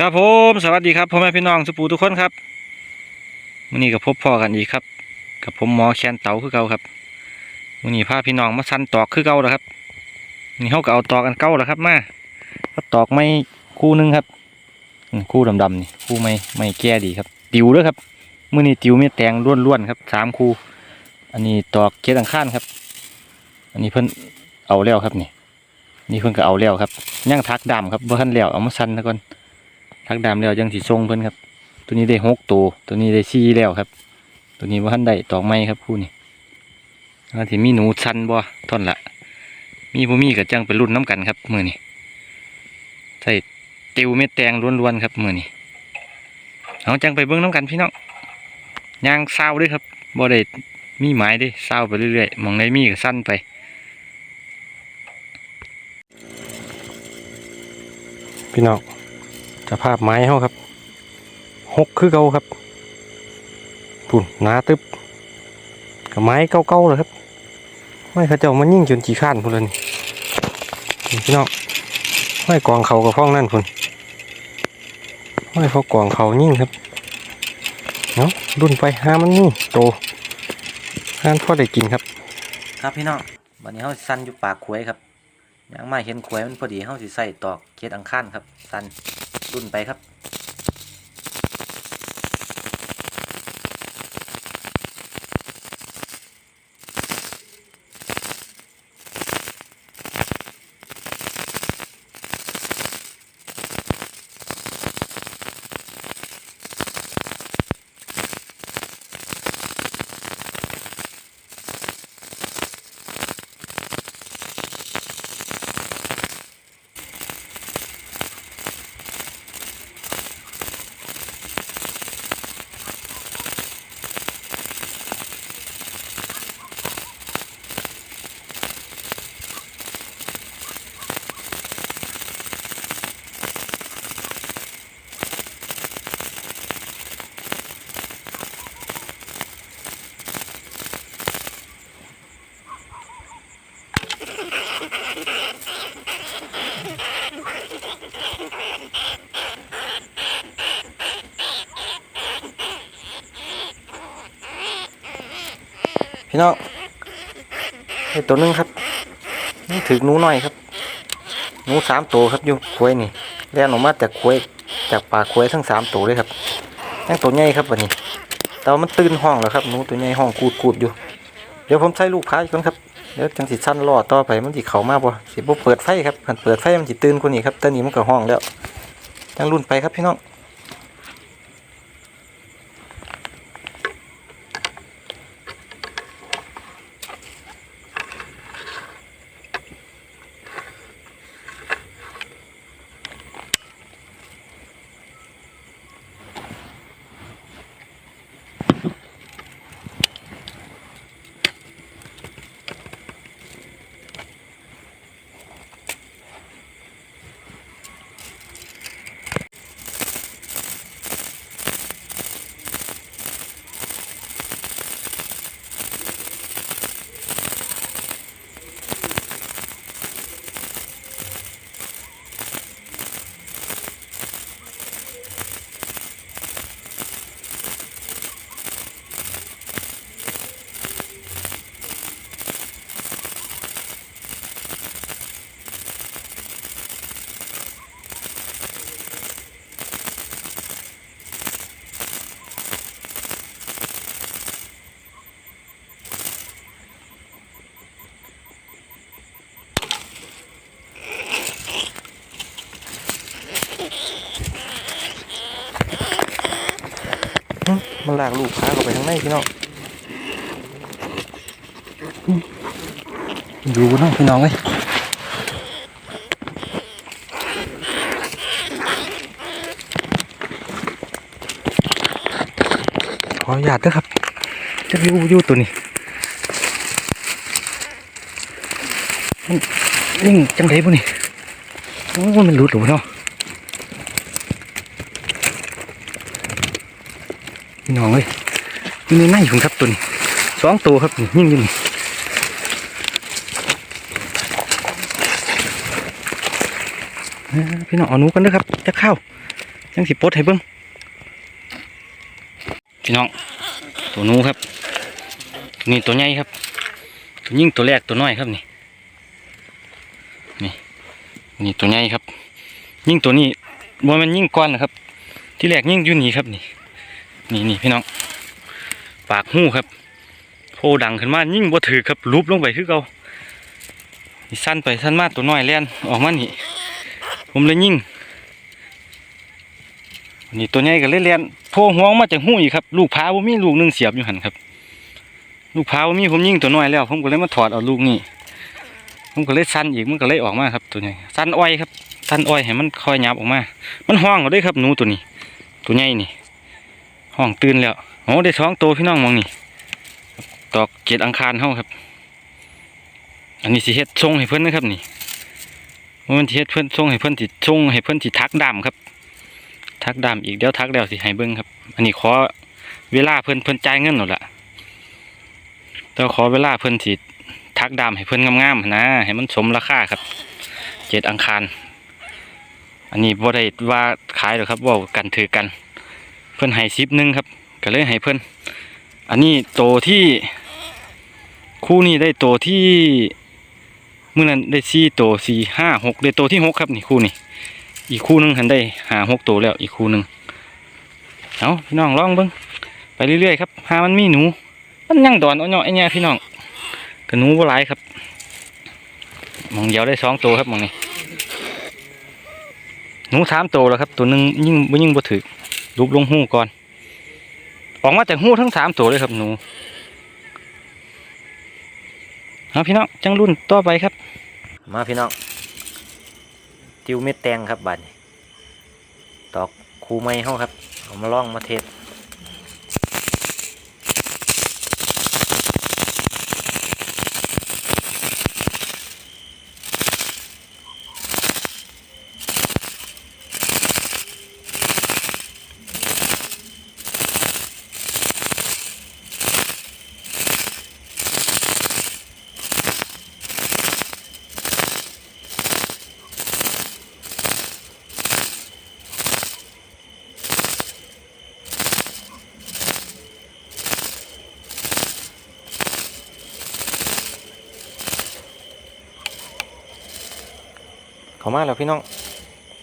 ครับผมสวัสดีครับพ่อแม่พี่น้องสุปูทุกคนครับวันนี้ก็พบพ่อกันอีกครับ กับผมหมอแคนเต๋าคือเก่าครับวันนี้พาพี่น้องมาสั้นตอกคือเก่าแล้วครับนี่เขาก็เอาตอกกันเก่าแล้วครับมาก็ตอกไม้คู่นึงครับคู่ดำๆนี่คู่ไม้ไม้แก่ดีครับ ติวด้วยครับมื่อนี้ติวไม่แตงล้วนๆครับสามคู่ อันนี้ตอกเกล็ดังคานครับ อันนี้เพิ่นเอาแล้วครับนี่นี่เพิ่นก็เอาแล้วครับย่างทักดำครับบ่ทันแล้วเอามาสั้นซะก่อน ทักดำแล้วยังสิทรงเพิ่นครับ ตัวนี้ได้หกตัวตัวนี้ได้สี่แล้วครับ ตัวนี้ว่าท่านได้ตอกไม้ครับคู่นี้แล้วที่มีหนูชันบ่ท่อนละมีบ่มีกับจังไปรุ่นน้ำกันครับมือนี้ใส่ติวเม็ดแตงล้วนๆครับมือนี้เอาจังไปเบิ้งน้ำกันพี่น้องย่างเศร้าด้วยครับบ่ได้มีหมายด้เศร้าไปเรื่อยๆมองได้มีก็สั้นไปพี่น้อง สภาพไม้เขาครับหกคือเก่าครับปุ่นหนาตึบกับไม้เก่าๆเลยครับ ไม้เขาเจ้ามันยิ่งจนจีข้านพุ่นเลยนี่พี่น้องไม้กองเขากับฟ้องนั่นพุ่นไม้เขากองเขายิ่งครับเนาะรุ่นไปห้ามันนี่โตห้านพ่อได้กินครับ ครับพี่น้องวันนี้เขาสั้นอยู่ปากขวยครับยังไม่เห็นขวยมันพอดีเขาสิใส่ตอกเกล็ดอังคานครับสั้น รุ่นไปครับ พี่น้องไอ้ตัวนึงครับนี่ถือหนูหน่อยครับหนูสามตัวครับอยู่ควยนี่แล่นออกมาจากควยจากปากควยทั้งสามตัวเลยครับยังตัวใหญ่ครับวันนี้แต่ว่ามันตื่นห้องแล้วครับหนูตัวใหญ่ห้องกูดกูดอยู่ เดี๋ยวผมใช้ลูกค้าอีกคนครับเดี๋ยวจังสิสั้นรอต่อไปมันสิเข้ามากบ่สิบ่เปิดไฟครับคันเปิดไฟมันสิตื่นคนนี้ครับตอนนี้มันก็ห้องแล้วจังรุ่นไปครับพี่น้อง ลากลูกค้าเข้าไปข้างในพี่น้องอยู่น้องพี่น้องเลยขออนุญาตด้วยครับจะยูยูตัวนี้มันนิ่งจังไดบุนี่โอ้มันหลุดหรือเนาะ พี่น้องเอ้ยอยู่ในไม้ผมครับตัวนี้สองตัวครับนี่ยิ่งยิ่งพี่น้องเอาหนูกันด้วยครับจะเข้าจังสิปดให้เบิ่งพี่น้องตัวนูครับ นี่ตัวใหญ่ครับ ตัวยิ่งตัวแรกตัวน้อยครับนี่นี่นี่ตัวใหญ่ครับ ยิ่งตัวนี้บ่แมันยิ่งก้อนนะครับ ที่แรกยิ่งยู่นี่ครับนี่ นี่นี่พี่น้อง ปากหู้ครับโพดังขึ้นมายิ่งบ่ถือครับรูปลงไปคือเก่าสั้นไปสั้นมาตัวน้อยแล่นออกมานี่ผมเลยยิ่งนี่ตัวใหญ่ก็เลยเลียนโผล่หัวออกมาจากหู้อีกครับ ลูกพ้าวมีลูกหนึงเสียบอยู่หันครับ ลูกพ้าวมีผมยิ่งตัวน้อยแล้ว ผมก็เลยมาถอดเอาลูกนี่ผมก็เลยสั้นอีกมันก็เลยออกมาครับตัวใหญ่สั้นอ้อยครับสั้นอ้อยให้มันคอยหยับออกมา มันห้องเอาได้ครับหนูตัวนี้ ตัวใหญ่นี่ ห้องตื่นแล้วโอ้ได้สองตัวพี่น้องมองนี่ตอกเกตอังคารเฮาครับ อันนี้สิเฮ็ดทรงให้เพิ่อนนะครับนี่มันสิเฮ็ดเพิ่อนทรงให้เพิ่อนสิทรงให้เพิ่อนสิทักดำครับ ทักดำอีกเดี๋ยวทักแล้วสิให้เบิ่งครับ อันนี้ขอเวลาเพิ่อนเพิ่อนจ่ายเงินหมดละแต่ขอเวลาเพิ่อนสิทักดำให้เพิ่อนงามๆนะ ให้มันสมราคาครับ เจ็ดอังคาร อันนี้บ่ได้ว่าขายหรอกครับว่ากันถือกัน พิ่นให้ซิปนึงครับ ก็เลยให้เพิ่นอันนี้โตที่คู่นี้ได้โตที่เมื้อนั้นได้สี่โตสี่ห้าหกได้โตที่หกครับนี่คู่นี้อีกคู่หนึงหันได้หาหกโตแล้วอีกคู่หนึงเอาพี่น้องลองเบิ้งไปเรื่อยๆครับหามันมีหนู มันยังดอนอาเนาะไอ้เนี่ยพี่น้องกับหนูบ่หลายครับมองเดียวได้สองตัวครับมองนี้หนูสามตัวแล้วครับ ตัวหนึ่งยิ่งยิ่งบ่ถึก รูปลงหูก่อน ออกมาจากหูทั้งสามตัวเลยครับหนูเอาพี่น้องจังรุ่นต่อไปครับ มาพี่น้องติวเม็ดแตงครับบัดนี้ตอกคูไม้เข้าครับเอามาล่องมาเทศ เข้ามาแล้วพี่น้อง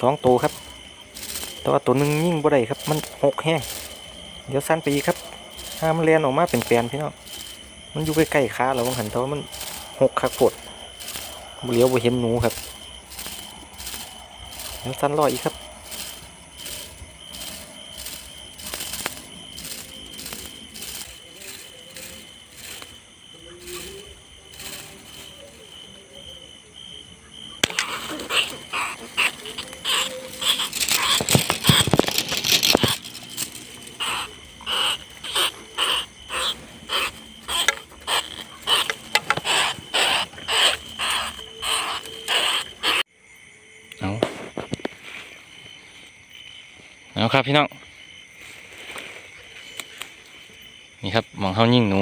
สองตัวครับ แต่ว่าตัวหนึ่งยิ่งบ่ได้ครับ มันหกแห้งเดี๋ยวสั้นไปอีกครับห้ามนเลียนออกมาเป็นแปลนพี่น้องมันอยู่ใกล้ๆขาเราบางหันแต่ว่ามันหกขักปวดเลี้ยวไปเห็นหนูครับเดี๋ยวสั้นรออีกครับ เอา เอาครับพี่น้อง นี่ครับมองเฮายิ่งหนู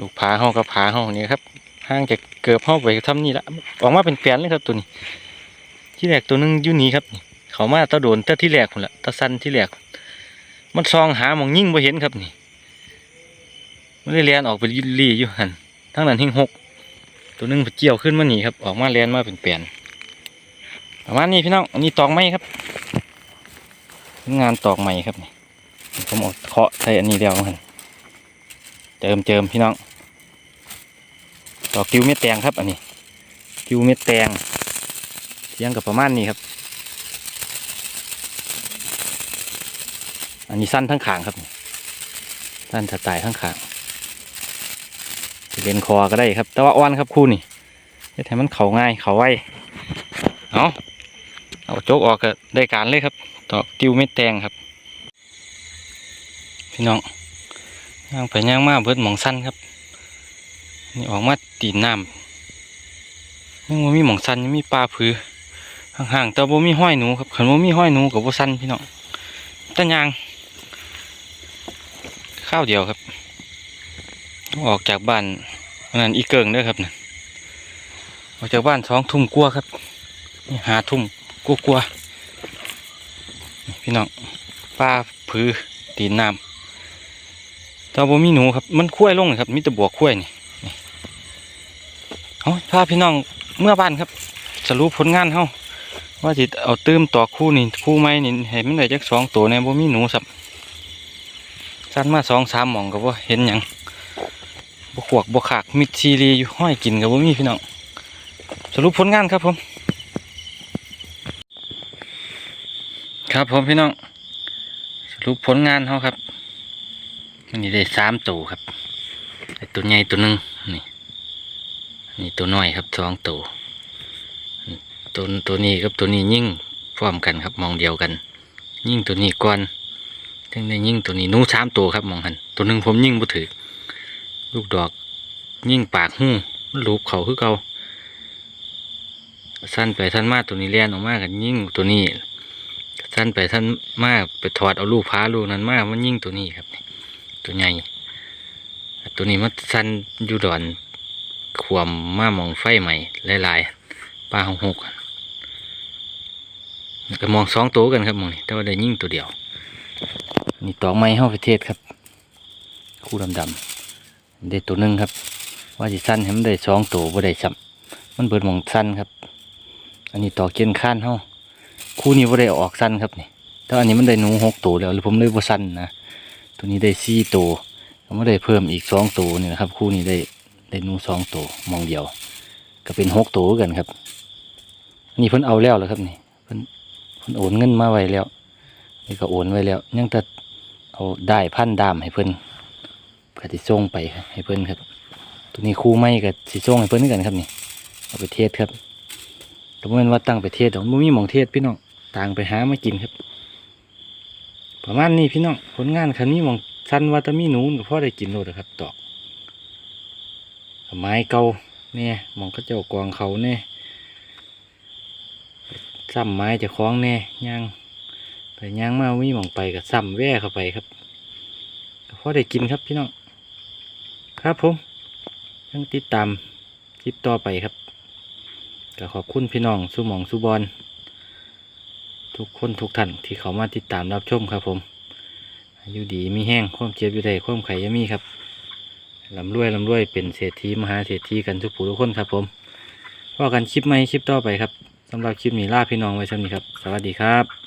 ลูกผาเฮากับผาเฮานี่ครับห่างจากเกือบเฮาไปทำนี่ละออกมาเป็นแปลนเลยครับตัวนี้ ที่แรกตัวนึงอยู่นี่ครับ เขามาตะโดนต่ที่แรกคนละตะสันที่แรกมันซองหามองยิ่งบ่เห็นครับนี่มันเลยเลียนออกไปลี่อยู่หันทั้งนั้นหิ้งหกตัวนึงเจียวขึ้นมาหนีครับ ออกมาเลียนมาเป็นแปลนประมาณนี้พี่น้องอันนี้ตอกไม้ครับ งานตอกไม้ครับนี่ผมเอาเคาะใส่อันนี้เดียวกันเจิมเจิมพี่น้องตอกกิ้วเม็ดแตงครับ อันนี้ กิ้วเม็ดแตงเทียงกับประมาณนี้ครับ อันนี้สั้นทั้งขางครับสั้นสไตล์ทั้งขางเลนคอก็ได้ครับ แต่ว่าอ่อนครับคู่นี่เฮ็ดให้มันเขาง่ายเขาไวเอา เอาโจกออกก็ได้การเลยครับ ตอกติวเม็ดแตงครับ พี่น้องย่างไปย่างมาเบิดหมองสั้นครับ นี่ออกมาตีน้ำยังบ่มีหมองสั้นยังมีปลาผือห่างๆแต่บ่มีห้อยหนูครับขันบ่มีห้อยหนูกับบ่สั้นพี่น้องแตั้งยางข้าวเดียวครับ ออกจากบ้านนั้นอีเกิงเด้อครับนะออกจากบ้านสองทุ่มกลัวครับหาทุ่ม กลัวกลัวๆพี่น้องปลาผือตีนน้ำแต่บ่มีหนูครับมันคุ้ยลงครับมีแต่บวกคุ้ยนี่เอาพาพี่น้องเมื่อบ้านครับสรุปผลงานเฮาว่าสิเอาตื้มต่อคู่นี่คู่ไม้นี่ให้มันได้จักสองตัวแน่บ่มีหนูสับสั้นมาสองสามหม่องก็บ่เห็นหยังบวกบ่ขากมิดซีรีอยู่ห้อยกินก็บ่มีพี่น้องสรุปผลงานครับผม ครับผมพี่น้องสรุปผลงานเขาครับอันนี้ได้สามตัวครับตัวใหญ่ตัวหนึ่งนี่นี่ตัวน้อยครับสองตัวตัวตัวนี้กับตัวนี้ยิ่งพร้อมกันครับมองเดียวกัน ยิ่งตัวนี้ก่อนถึงได้ยิ่งตัวนี้นูสามตัวครับมองหันตัวหนึ่งผมยิ่งบ่ถือลูกดอกยิ่งปากหู้มันลูบเขาคือเก่าสั้นไปสั้นมากตัวนี้เลียนออกมากันยิ่งตัวนี้ ท่านไปท่านมาไปถอดเอาลูกพาลูกนั้นมามันยิ่งตัวนี้ครับ ตัวใหญ่ตัวนี้มันสั้นอยู่ดอนขวมมามองไฟใหม่หลายๆปลาหงหกก็มองสองตัวกันครับมองนี่แต่ว่าได้ยิ่งตัวเดียว นี่ตอกไม้เข้าไปเทศครับ คู่ดำๆได้ตัวหนึ่งครับ ว่าสิสั้นให้มันได้สองตัวบ่ได้ซ้ำมันเบิดมองสั้นครับ อันนี้ตอกเกียนข้านเฮา คู่นี้ว่ได้ออกสั้นครับนี่แต่อันนี้มันได้หนูหกตัวแล้วหรือผมเลยว่าสั้นนะตัวนี้ได้สี่ตัวผมไม่ได้เพิ่มอีกสองตัวนี่นะครับ คู่นี้ได้ได้หนูสองตัวมองเดียว ก็เป็นหกตัวกันครับอันนี้เพิ่นเอาแล้วแล้วครับนี่เพิ่นเพิ่นโอนเงินมาไว้แล้วนี่ก็โอนไว้แล้วยังแต่เอาได้พันดามให้เพิ่นก็สิส่งไปให้เพิ่นครับ ตัวนี้คู่ไม่ก็สิส่งให้เพิ่นกันครับนี่เอาไปเทศครับ ต่ว่ามันว่าตั้งไปเทศดอกมันมีหมองเทศพี่น้องต่างไปหามากินครับ ประมาณนี้พี่น้องผลงานคันนี้มองสันว่าแตมีหนูก็พอได้กินโลดนะครับตอกไม้เก่าเนี่ยมองเขาเจ้ากองเขาเนี่ยซ้ำไม้จะคล้องเน่ย่างไปย่างมามีหมองไปกับซ้ำแว่เข้าไปครับก็พอได้กินครับพี่น้อง ครับผมยังติดตามคลิปต่อไปครับ ก็ขอบคุณพี่น้องสุหมองสุบอลทุกคนทุกท่านที่เขามาติดตามรับชมครับผมอายุดีมีแห้งความเจ็บอยู่ใดความไข่ยมีครับลำรวยลำรวยเป็นเศรษฐีมหาเศรษฐีกันทุกผู้ทุกคนครับผมว่ากันคลิปใหม่คลิปต่อไปครับสำหรับคลิปนี้ลาพี่น้องไว้สำนี้ครับ สวัสดีครับ